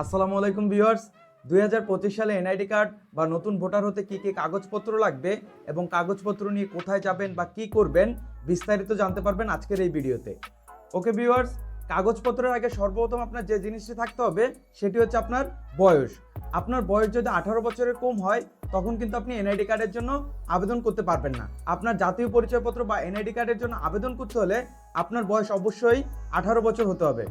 আসসালামু আলাইকুম ভিউয়ার্স। দুই হাজার পঁচিশ সালে এনআইডি কার্ড বা নতুন ভোটার হতে কি কি কাগজপত্র লাগবে এবং কাগজপত্র নিয়ে কোথায় যাবেন বা কি করবেন বিস্তারিত জানতে পারবেন আজকের এই ভিডিওতে। ওকে ভিউয়ার্স, কাগজপত্রের আগে সর্বপ্রথম আপনার যে জিনিসটি থাকতে হবে সেটি হচ্ছে আপনার বয়স। আপনার বয়স যদি আঠারো বছরের কম হয়, তখন কিন্তু আপনি এনআইডি কার্ডের জন্য আবেদন করতে পারবেন না। আপনার জাতীয় পরিচয়পত্র বা এনআইডি কার্ডের জন্য আবেদন করতে হলে আপনার বয়স অবশ্যই আঠারো বছর হতে হবে।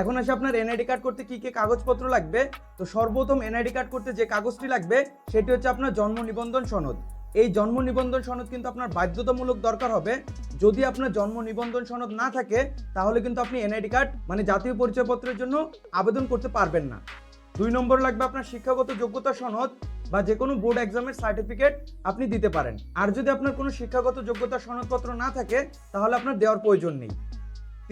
এখন আসে আপনার এনআইডি কার্ড করতে কি কি কাগজপত্র লাগবে? তো সর্বপ্রথম এনআইডি কার্ড করতে যে কাগজটি লাগবে, সেটি হচ্ছে আপনার জন্ম নিবন্ধন সনদ। এই জন্ম নিবন্ধন সনদ কিন্তু আপনার বাধ্যতামূলক দরকার হবে। যদি আপনার জন্ম নিবন্ধন সনদ না থাকে, তাহলে কিন্তু আপনি এনআইডি কার্ড মানে জাতীয় পরিচয়পত্রের জন্য আবেদন করতে পারবেন না। দুই নম্বর লাগবে আপনার শিক্ষাগত যোগ্যতা সনদ বা যে কোনো বোর্ড এক্সামের সার্টিফিকেট আপনি দিতে পারেন। আর যদি আপনার কোনো শিক্ষাগত যোগ্যতা সনদপত্র না থাকে, তাহলে আপনার দেওয়ার প্রয়োজন নেই।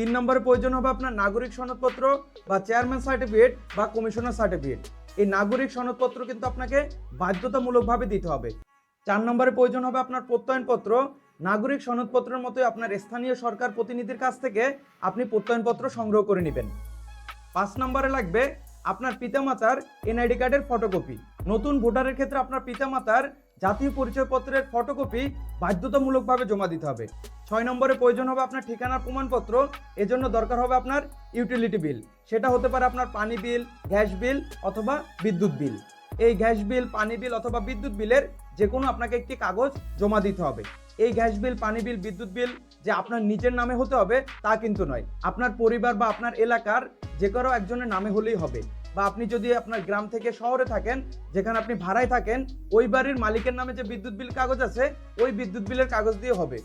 তিন নম্বরে প্রয়োজন হবে আপনার নাগরিক সনদপত্র বা চেয়ারম্যান সার্টিফিকেট বা কমিশনার সার্টিফিকেট এই নাগরিক সনদপত্র কিন্তু আপনাকে বাধ্যতামূলকভাবে দিতে হবে। চার নম্বরে প্রয়োজন হবে আপনার প্রত্যয়নপত্র। নাগরিক সনদপত্রের মতোই আপনার স্থানীয় সরকার প্রতিনিধির কাছ থেকে আপনি প্রত্যয়নপত্র সংগ্রহ করে নেবেন। পাঁচ নম্বরে লাগবে আপনার পিতামাতার এনআইডি কার্ডের ফটোকপি নতুন ভোটারের ক্ষেত্রে আপনার পিতামাতার জাতীয় পরিচয়পত্রের ফটোকপি বাধ্যতামূলকভাবে জমা দিতে হবে। ছয় নম্বরে প্রয়োজন হবে আপনার ঠিকানার প্রমাণপত্র, এজন্য দরকার হবে আপনার ইউটিলিটি বিল সেটা হতে পারে আপনার পানি বিল গ্যাস বিল অথবা বিদ্যুৎ বিল এই গ্যাস বিল পানি বিল অথবা বিদ্যুৎ বিলের যে কোনো আপনাকে একটি কাগজ জমা দিতে হবে। এই গ্যাস বিল পানি বিল বিদ্যুৎ বিল যে আপনার নিজের নামে হতে হবে তা কিন্তু নয়। আপনার পরিবার বা আপনার এলাকার যে কারও একজনের নামে হলেই হবে। বা আপনি যদি আপনার গ্রাম থেকে শহরে থাকেন, যেখানে আপনি ভাড়ায় থাকেন, ওই বাড়ির মালিকের নামে যে বিদ্যুৎ বিল কাগজ আছে, ওই বিদ্যুৎ বিলের কাগজ দিয়ে হবে।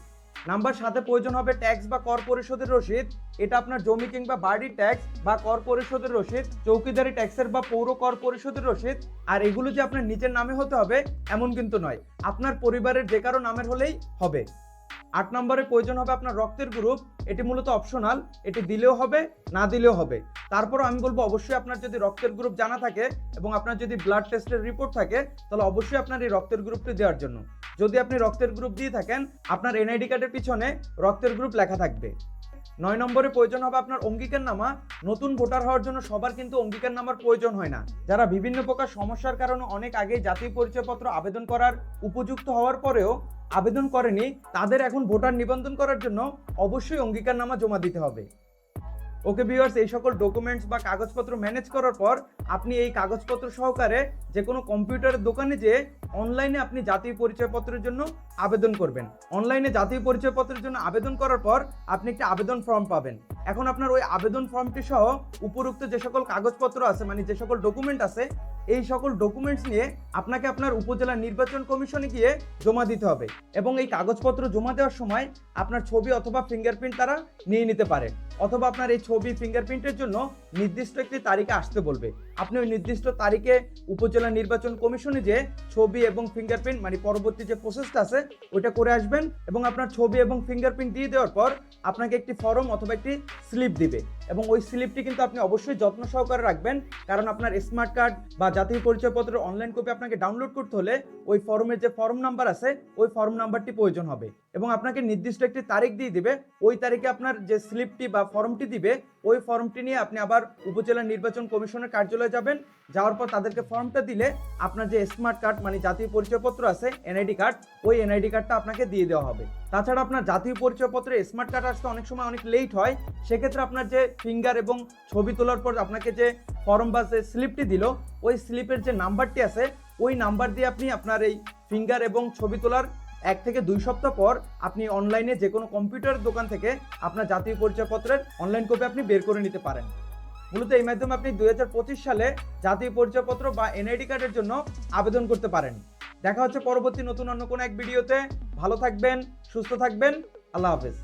নাম্বার সাথে প্রয়োজন হবে ট্যাক্স বা কর পরিশোধের রসিদ। এটা আপনার জমি কিংবা বাড়ির ট্যাক্স বা কর পরিশোধের রসিদ, চৌকিদারি ট্যাক্সের বা পৌর কর পরিশোধের রসিদ। আর এগুলো যে আপনার নিজের নামে হতে হবে, এমন কিন্তু নয়। আপনার পরিবারের যে কারও নামের হলেই হবে। আট নম্বরে প্রয়োজন হবে আপনার রক্তের গ্রুপ এটি মূলত অপশনাল এটি দিলেও হবে, না দিলেও হবে। তারপর আমি বলব অবশ্যই আপনার যদি রক্তের গ্রুপ জানা থাকে এবং আপনার যদি ব্লাড টেস্টের রিপোর্ট থাকে, তাহলে অবশ্যই আপনার এই রক্তের গ্রুপটি দেওয়ার জন্য। যদি আপনি রক্তের গ্রুপ দিয়ে থাকেন, আপনার এনআইডি কার্ডের পিছনে রক্তের গ্রুপ লেখা থাকবে। নয় নম্বরে প্রয়োজন হবে আপনার অঙ্গীকার নামা নতুন ভোটার হওয়ার জন্য সবার কিন্তু অঙ্গীকার নামার প্রয়োজন হয় না। যারা বিভিন্ন প্রকার সমস্যার কারণে অনেক আগে জাতীয় পরিচয়পত্র আবেদন করার উপযুক্ত হওয়ার পরেও আবেদন করেনি, তাদের এখন ভোটার নিবন্ধন করার জন্য অবশ্যই অঙ্গীকার নামা জমা দিতে হবে। ওকে ভিউয়ার্স এই সকল ডকুমেন্টস বা কাগজপত্র ম্যানেজ করার পর আপনি এই কাগজপত্র সহকারে যে কোনো কম্পিউটারের দোকানে যেয়ে অনলাইনে আপনি জাতীয় পরিচয়পত্রের জন্য আবেদন করবেন। অনলাইনে জাতীয় পরিচয়পত্রের জন্য আবেদন করার পর আপনি একটি আবেদন ফর্ম পাবেন। এখন আপনার ওই আবেদন ফর্মটি সহ উপরোক্ত যে সকল কাগজপত্র আছে মানে যে সকল ডকুমেন্ট আছে এই সকল ডকুমেন্টস নিয়ে আপনাকে আপনার উপজেলা নির্বাচন কমিশনে গিয়ে জমা দিতে হবে এবং এই কাগজপত্র জমা দেওয়ার সময় আপনার ছবি অথবা ফিঙ্গারপ্রিন্ট তারা নিয়ে নিতে পারে অথবা আপনার এই ছবি ফিঙ্গারপ্রিন্টের জন্য নির্দিষ্ট একটি তারিখে আসতে বলবে। আপনি ওই নির্দিষ্ট তারিখে উপজেলা নির্বাচন কমিশনে যে ছবি এবং ফিঙ্গারপ্রিন্ট মানে পরবর্তী যে প্রসেসটা আছে, ওইটা করে আসবেন এবং আপনার ছবি এবং ফিঙ্গারপ্রিন্ট দিয়ে দেওয়ার পর আপনাকে একটি ফর্ম অথবা একটি স্লিপ দিবে এবং ওই স্লিপটি কিন্তু আপনি অবশ্যই যত্ন সহকারে রাখবেন, কারণ আপনার স্মার্ট কার্ড বা জাতীয় পরিচয়পত্রের অনলাইন কপি আপনাকে ডাউনলোড করতে হলে ওই ফর্মের যে ফর্ম নাম্বার আছে, ওই ফর্ম নাম্বারটি প্রয়োজন হবে। এবং আপনাকে নির্দিষ্ট একটি তারিখ দিয়ে দিবে। ওই তারিখে আপনার যে স্লিপটি বা ফর্মটি দিবে, ওই ফর্মটি নিয়ে আপনি আবার উপজেলা নির্বাচন কমিশনের কার্যালয়ে যাবেন। যাওয়ার পর তাদেরকে ফর্মটা দিলে আপনার যে স্মার্ট কার্ড মানে জাতীয় পরিচয়পত্র আছে এনআইডি কার্ড ওই এনআইডি কার্ডটা আপনাকে দিয়ে দেওয়া হবে। তাছাড়া আপনার জাতীয় পরিচয়পত্রে স্মার্ট কার্ড আসতে অনেক সময় অনেক লেট হয়। সেক্ষেত্রে আপনার যে ফিঙ্গার এবং ছবি তোলার পর আপনাকে যে ফর্ম বা যে স্লিপটি দিল, ওই স্লিপের যে নাম্বারটি আছে, ওই নাম্বার দিয়ে আপনি আপনার এই ফিঙ্গার এবং ছবি তোলার এক থেকে দুই সপ্তাহ পর আপনি অনলাইনে যে কোনো কম্পিউটার দোকান থেকে আপনার জাতীয় পরিচয়পত্রের অনলাইন কপি আপনি বের করে নিতে পারেন। মূলত এই মাধ্যমে আপনি দু হাজার পঁচিশ সালে জাতীয় পরিচয়পত্র বা এনআইডি কার্ডের জন্য আবেদন করতে পারেন। দেখা হচ্ছে পরবর্তী নতুন অন্য কোনো এক ভিডিওতে ভালো থাকবেন, সুস্থ থাকবেন। আল্লাহ হাফেজ।